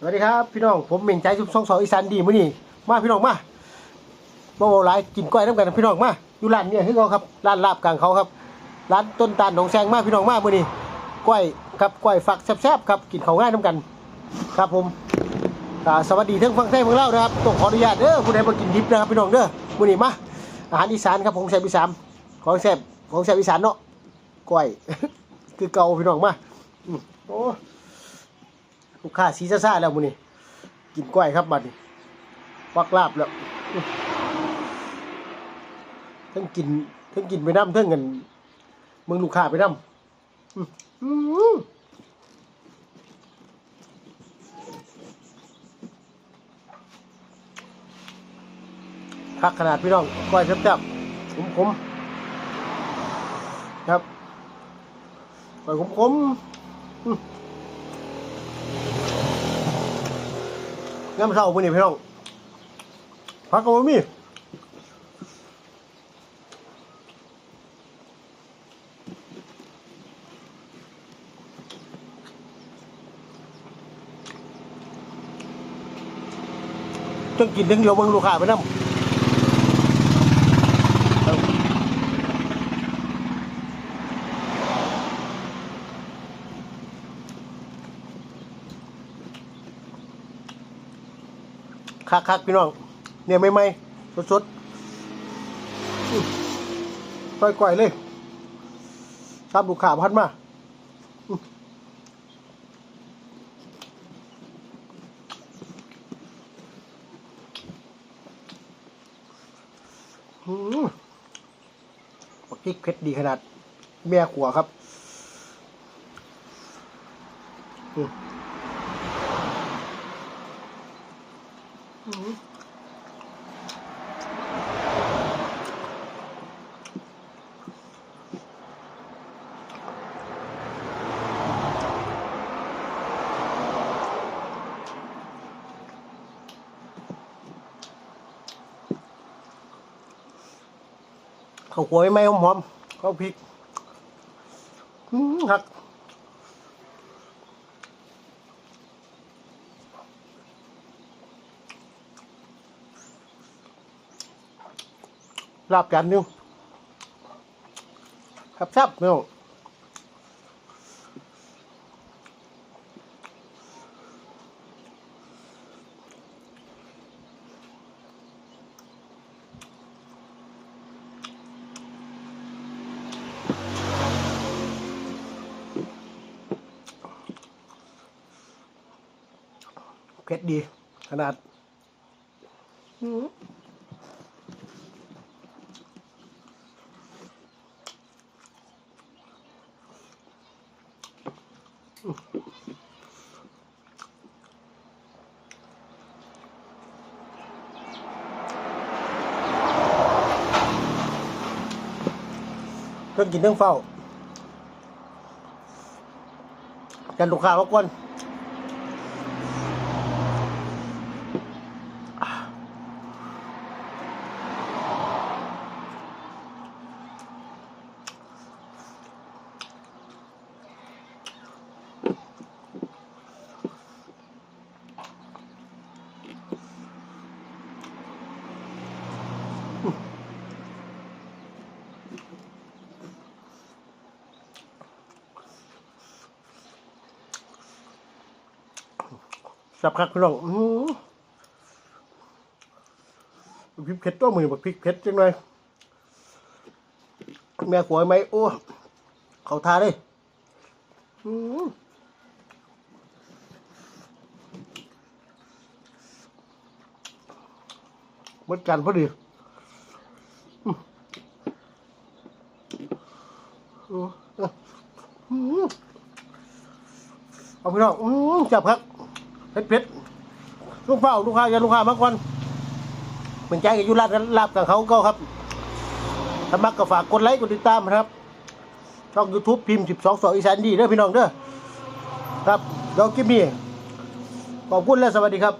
สวัสดีครับพี่น้องผมเหม่งใจชุบสองสองอีสานดีมื้อนี้มาพี่น้องมาบ่าวหลายกินก้อยน้ำกันพี่น้องมาอยู่ร้านเนี่ยคือเขาครับร้านลาบกลางเขาครับร้านต้นตาลหนองแซงมาพี่น้องมามื้อนี้ก้อยครับก้อยฝักแซ่บๆครับกินเขาง่ายน้ำกัน ครับผมสวัสดีทั้งฟังไทยฟังเล่านะครับต้องขออนุญาตเด้อผู้ใดมากินดิบนะครับพี่น้องเด้อมื้อนี้มาอาหารอีสานครับของแซ่บอีสานของแซ่บของแซ่บอีสานเนาะก้อยคือเก่าพี่น้องมาโอ้ ลูกค้าสีซ่าๆแล้วมื้อนี้กินกล้วยครับบัดนี้วักลาบแล้วทั้งกินทั้งกินไปน้ำทั้งเงินมึงลูกค้าไปน้ำคักขนาดพี่น้องกล้วยแซ่บๆขมๆครับกล้วยขมๆอื้ น้ำเศร้ามื้อนี้พี่น้องพักก็บ่มีจังกินถึงเดียวเบิ่งลูกค้าไปนำ คักๆพี่น้องเนี่ยใหม่ๆสดๆอื้อก้อยๆเลยตามลูกค้าพันมาอื้อหืมปักกิ๊กเผ็ดดีขนาด แม่ขัวครับ อืหือ ข้าวคั่วไม่ไหมหอมๆข้าวพริกอื้อหัก ลาบจานหนึงครับซับเนาะเผ็ดดี ขนาด อื้อ เพิ่งกินเพิ่งเฝ้ากันลูกค้ามากวน สับคักพี่น้องอือพริกเผ็ดตัวมือบักพริกเผ็ดจังเลยแม่ขวยไหมโอ้เขาทาเลยอือหมดกันพอดีอื้ออื้ออือเอาพี่น้องอือจับครับ เป็ดเผ็ดลูกเฝ้าลูกค้าอย่าลูกค้ามาก่อนเหมือนใจกับยุราบกันลาบกับเขาก็ครับถ้ามักก็ฝากกดไลค์กดติดตามนะครับช่องยูทูบพิมพ์สิบสองสองอีสานดีเด้อพี่น้องเด้อครับเดี๋ยวคลิปนี้ขอบคุณและสวัสดีครับ